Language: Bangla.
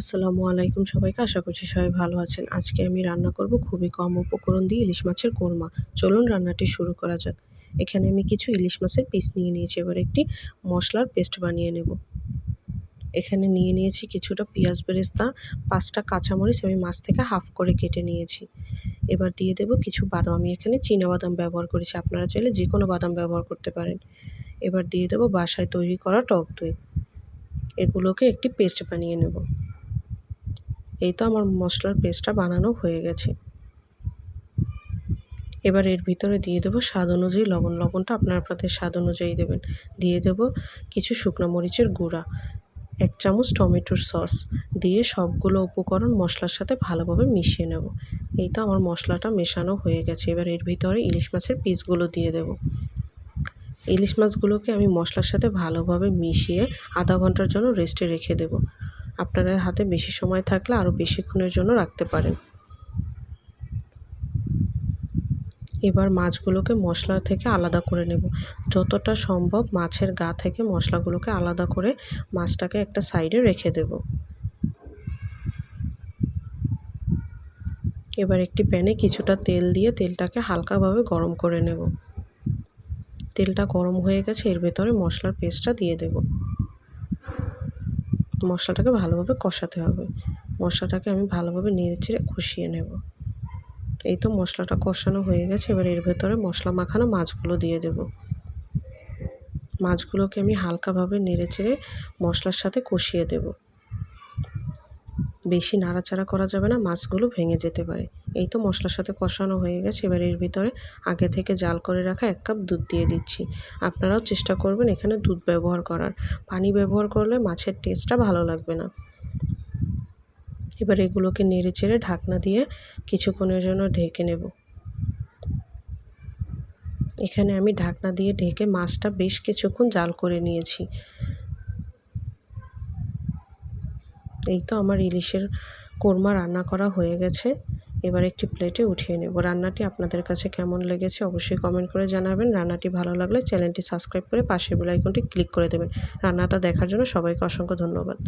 আসসালামু আলাইকুম সবাইকে, আশা করছি সবাই ভালো আছেন। আজকে আমি রান্না করব খুবই কম উপকরণ দিয়ে ইলিশ মাছের কোরমা। চলুন রান্নাটি শুরু করা যাক। এখানে আমি কিছু ইলিশ মাছের পিস নিয়ে নিয়েছি, এবার একটি মশলার পেস্ট বানিয়ে নেব। এখানে নিয়ে নিয়েছি কিছুটা পেঁয়াজ বেরেস্তা, পাঁচটা কাঁচামরিচ আমি মাছ থেকে হাফ করে কেটে নিয়েছি। এবার দিয়ে দেব কিছু বাদাম, আমি এখানে বাদাম ব্যবহার করেছি, আপনারা চাইলে যে কোনো বাদাম ব্যবহার করতে পারেন। এবার দিয়ে দেবো বাসায় তৈরি করা টক দই। এগুলোকে একটি পেস্ট বানিয়ে নেব। এই তো আমার মশলার পেস্টটা বানানো হয়ে গেছে। এবার এর ভিতরে দিয়ে দেবো স্বাদ অনুযায়ী লবণ। লবণটা আপনার আপনাদের স্বাদ অনুযায়ী দেবেন। দিয়ে দেবো কিছু শুকনো মরিচের গুঁড়া, এক চামচ টমেটোর সস দিয়ে সবগুলো উপকরণ মশলার সাথে ভালোভাবে মিশিয়ে নেব। এই তো আমার মশলাটা মেশানো হয়ে গেছে। এবার এর ভিতরে ইলিশ মাছের পিসগুলো দিয়ে দেব। ইলিশ মাছগুলোকে আমি মশলার সাথে ভালোভাবে মিশিয়ে আধা ঘণ্টার জন্য রেস্টে রেখে দেবো। আপনারা হাতে বেশি সময় থাকলে আরও বেশিক্ষণের জন্য রাখতে পারেন। এবার মাছগুলোকে মশলা থেকে আলাদা করে নেব। যতটা সম্ভব মাছের গা থেকে মশলাগুলোকে আলাদা করে মাছটাকে একটা সাইডে রেখে দেব। এবার একটি প্যানে কিছুটা তেল দিয়ে তেলটাকে হালকাভাবে গরম করে নেব। তেলটা গরম হয়ে গেছে, এর ভেতরে মশলার পেস্টটা দিয়ে দেব। মশলাটাকে ভালোভাবে কষাতে হবে। মশলাটাকে আমি ভালোভাবে নেড়ে চেড়ে কষিয়ে নেব। এই তো মশলাটা কষানো হয়ে গেছে। এবার এর ভেতরে মশলা মাখানো মাছগুলো দিয়ে দেব। মাছগুলোকে আমি হালকাভাবে নেড়ে চেড়ে মশলার সাথে কষিয়ে দেব। বেশি নাড়াচাড়া করা যাবে না, মাছগুলো ভেঙে যেতে পারে। এই তো মশলার সাথে কষানো হয়ে গেছে, এবার এর ভিতরে আগে থেকে জাল করে রাখা এক কাপ দুধ দিয়ে দিচ্ছি। আপনারাও চেষ্টা করবেন এখানে দুধ ব্যবহার করার। পানি ব্যবহার করলে মাছের টেস্টটা ভালো লাগবে না। এবার এগুলোকে নেড়ে চেড়ে ঢাকনা দিয়ে কিছুক্ষণের জন্য ঢেকে নেব। এখানে আমি ঢাকনা দিয়ে ঢেকে মাছটা বেশ কিছুক্ষণ জাল করে নিয়েছি। এই তো আমার ইলিশের কোরমা রান্না করা হয়ে গেছে। এবার একটি প্লেটে উঠিয়ে নেব। রান্নাটি আপনাদের কাছে কেমন লেগেছে অবশ্যই কমেন্ট করে জানাবেন। রান্নাটি ভালো লাগলে চ্যানেলটি সাবস্ক্রাইব করে পাশের বেল আইকনটি ক্লিক করে দেবেন। রান্নাটা দেখার জন্য সবাইকে অসংখ্য ধন্যবাদ।